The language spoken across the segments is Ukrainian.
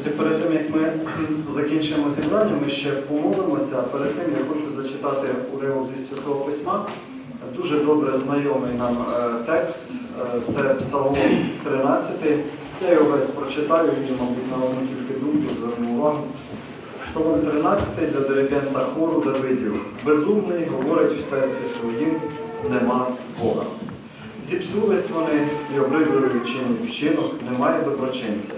Друзі, перед тим як ми закінчимо зібрання, ми ще помолимося. А перед тим я хочу зачитати уривок зі Святого Письма. Дуже добре знайомий нам е, текст. Е, Це Псалом 13. Я його весь прочитаю і, мабуть, на одну тільки думку зверну увагу. Псалом 13 для диригента хору Давидів. Безумний говорить в серці своїм, нема Бога. Зіпсулись вони і обридливий вчинив вчинок, немає доброчинця.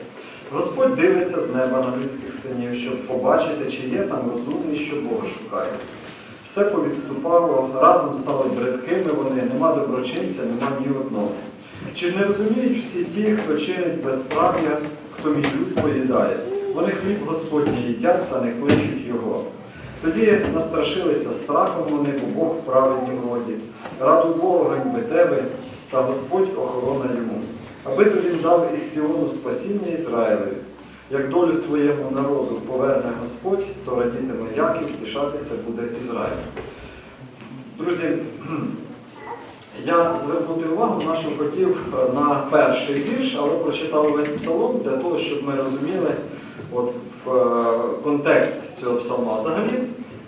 Господь дивиться з неба на людських синів, щоб побачити, чи є там розумний, що Бога шукає. Все повідступало, разом стали бридкими вони, нема доброчинця, нема ні одного. Чи ж не розуміють всі ті, хто чинить безправ'я, хто мій люд поїдає? Вони хліб Господній їдять та не кличуть його. Тоді настрашилися страхом вони, бо Бог в праведнім роді. Раду Бога ганьби тебе, та Господь охорона йому. Аби то він дав із Сіону спасіння Ізраїлеві. Як долю своєму народу поверне Господь, то радітиме Яків, тішатися буде Ізраїль. Друзі, я звернути увагу нашу хотів е, на перший вірш, але прочитав весь псалом для того, щоб ми розуміли от, в е, контекст цього псалма. Взагалі,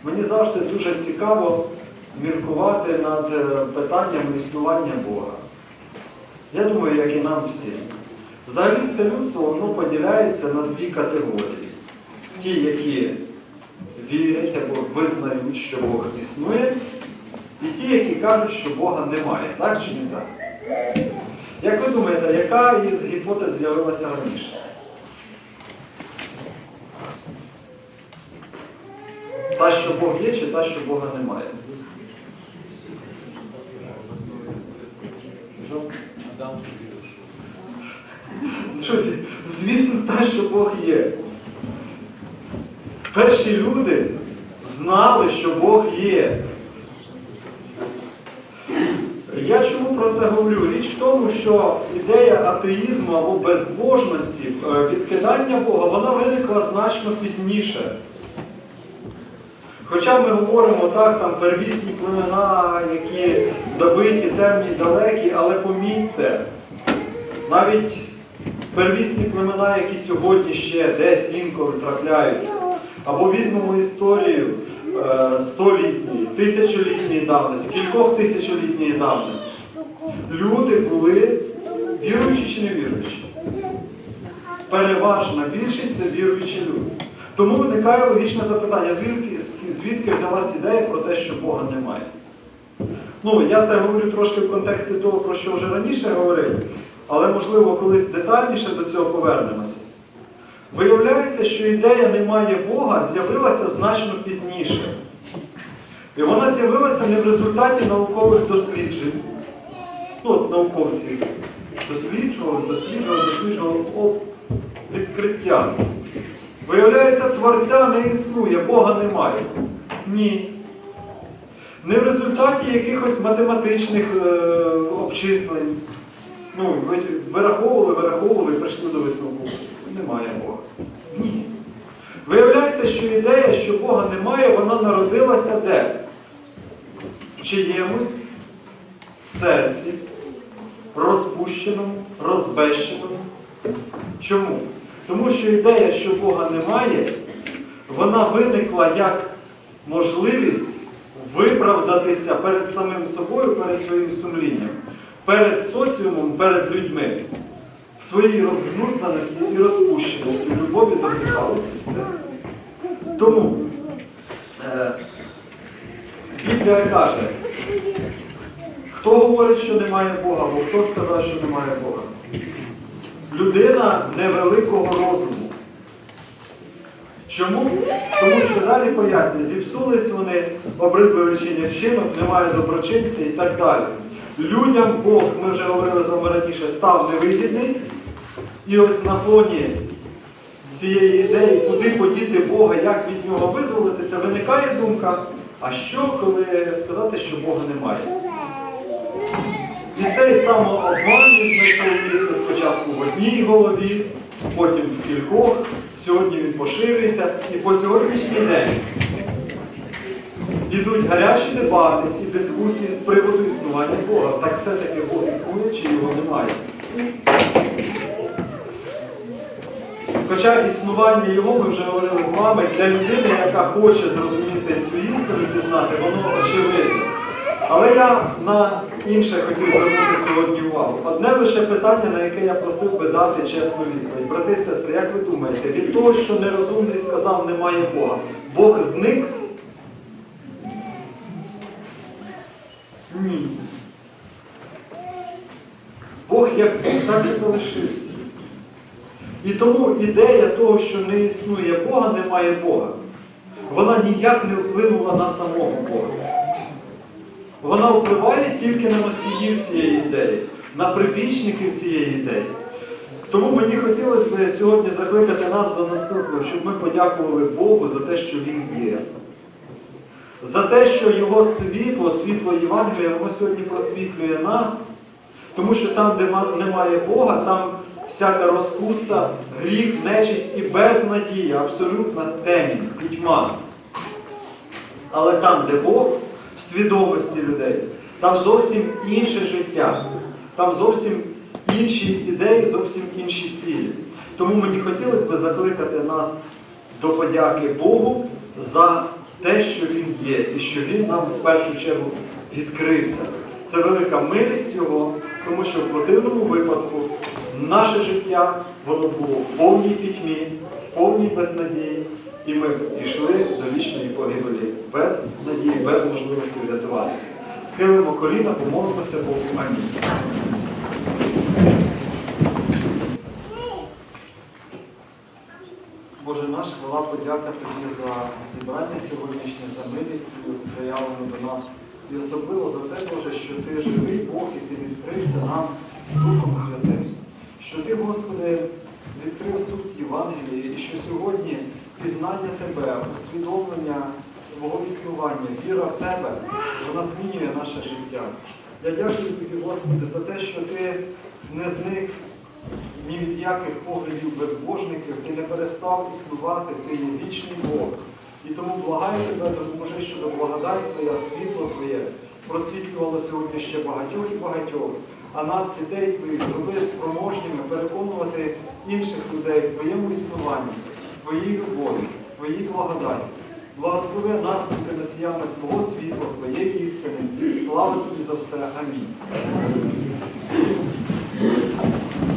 мені завжди дуже цікаво міркувати над е, питанням існування Бога. Я думаю, як і нам всім. Взагалі все людство воно поділяється на дві категорії. Ті, які вірять або визнають, що Бог існує, і ті, які кажуть, що Бога немає. Так чи не так? Як ви думаєте, яка із гіпотез з'явилася раніше? Та, що Бог є, чи та, що Бога немає? Що? Друзі, звісно, те, що Бог є. Перші люди знали, що Бог є. Я чому про це говорю? Річ в тому, що ідея атеїзму або безбожності, е, відкидання Бога, вона виникла значно пізніше. Хоча ми говоримо так, там первісні племена, які забиті, темні, далекі, але помітьте, навіть первісні племена, які сьогодні ще десь інколи трапляються. Або візьмемо історію е, столітньої, тисячолітньої давності, кількох тисячолітньої давності. Люди були віруючі чи не віруючі? Переважна більшість це віруючі люди. Тому виникає логічне запитання, звідки, звідки взялась ідея про те, що Бога немає? Ну, я це говорю трошки в контексті того, про що вже раніше говорив, але можливо колись детальніше до цього повернемося. Виявляється, що ідея немає Бога з'явилася значно пізніше. І вона з'явилася не в результаті наукових досліджень. Ну, от науковці досліджували, досліджували, досліджували відкриття. Виявляється, Творця не існує, Бога немає. Ні. Не в результаті якихось математичних е, обчислень. Ну, вираховували, вираховували прийшли до висновку. Немає Бога. Ні. Виявляється, що ідея, що Бога немає, вона народилася де? В чиємусь серці, розпущеному, розбещеному. Чому? Тому що ідея, що Бога немає, вона виникла як можливість виправдатися перед самим собою, перед своїм сумлінням, перед соціумом, перед людьми, в своїй розгнузданості і розпущеності, в любові до гріха. І все. Тому е, Біблія каже, хто говорить, що немає Бога, або хто сказав, що немає Бога? Людина невеликого розуму. Чому? Тому що далі пояснює, зіпсулись вони, обридли вчиння вчинок, немає доброчинця і так далі. Людям Бог, ми вже говорили з вами раніше, став невигідний. І ось на фоні цієї ідеї, куди подіти Бога, як від нього визволитися, виникає думка, а що, коли сказати, що Бога немає? І цей самообман він знайшов місце спочатку в одній голові, потім в кількох, сьогодні він поширюється, і по сьогоднішній день йдуть гарячі дебати і дискусії з приводу існування Бога. Так все-таки Бог існує чи його немає. Хоча існування його, ми вже говорили з вами, для людини, яка хоче зрозуміти цю істину, пізнати, воно очевидне. Але я на інше хотів звернути сьогодні увагу. Одне лише питання, на яке я просив би дати чесну відповідь. Брати і сестри, як ви думаєте, від того, що нерозумний сказав, немає Бога, Бог зник? Ні. Бог як так і залишився. І тому ідея того, що не існує Бога, немає Бога. Вона ніяк не вплинула на самого Бога. Вона впливає тільки на носіїв цієї ідеї, на прибічників цієї ідеї. Тому мені хотілося б сьогодні закликати нас до наступного, щоб ми подякували Богу за те, що Він є. За те, що Його світло, світло Євангелія, воно сьогодні просвітлює нас. Тому що там, де немає Бога, там всяка розпуста, гріх, нечисть і безнадія, абсолютна темінь, пітьма. Але там, де Бог, свідомості людей, там зовсім інше життя, там зовсім інші ідеї, зовсім інші цілі. Тому мені хотілося б закликати нас до подяки Богу за те, що Він є, і що Він нам в першу чергу відкрився. Це велика милість Його, тому що в противному випадку наше життя воно було в повній пітьмі, в повній безнадії, і ми б пішли до вічної погибелі без надії, без можливості врятуватися. Схилимо коліна, помолимося Богу. Амінь. Боже наш, хвала подяка Тобі за зібрання сьогоднішнє, за милість проявлену до нас. І особливо за те, Боже, що Ти живий Бог і Ти відкрився нам Духом Святим. Що Ти, Господи, відкрив суть Євангелії, і що сьогодні пізнання Тебе, усвідомлення Твого існування, віра в Тебе, вона змінює наше життя. Я дякую Тобі, Господи, за те, що Ти не зник ні від яких поглядів безбожників, ти не перестав існувати, ти є вічний Бог. І тому благаю тебе, допоможи, щоб благодать Твоя, світло Твоє просвітлювало сьогодні ще багатьох і багатьох, а нас, дітей Твоїх, зроби спроможніми переконувати інших людей в Твоєму існуванні, Твоїй любові, Твоїй благодаті. Благослови нас бути носіями Твого світла, Твоєї істини. Слава Тобі за все. Амінь.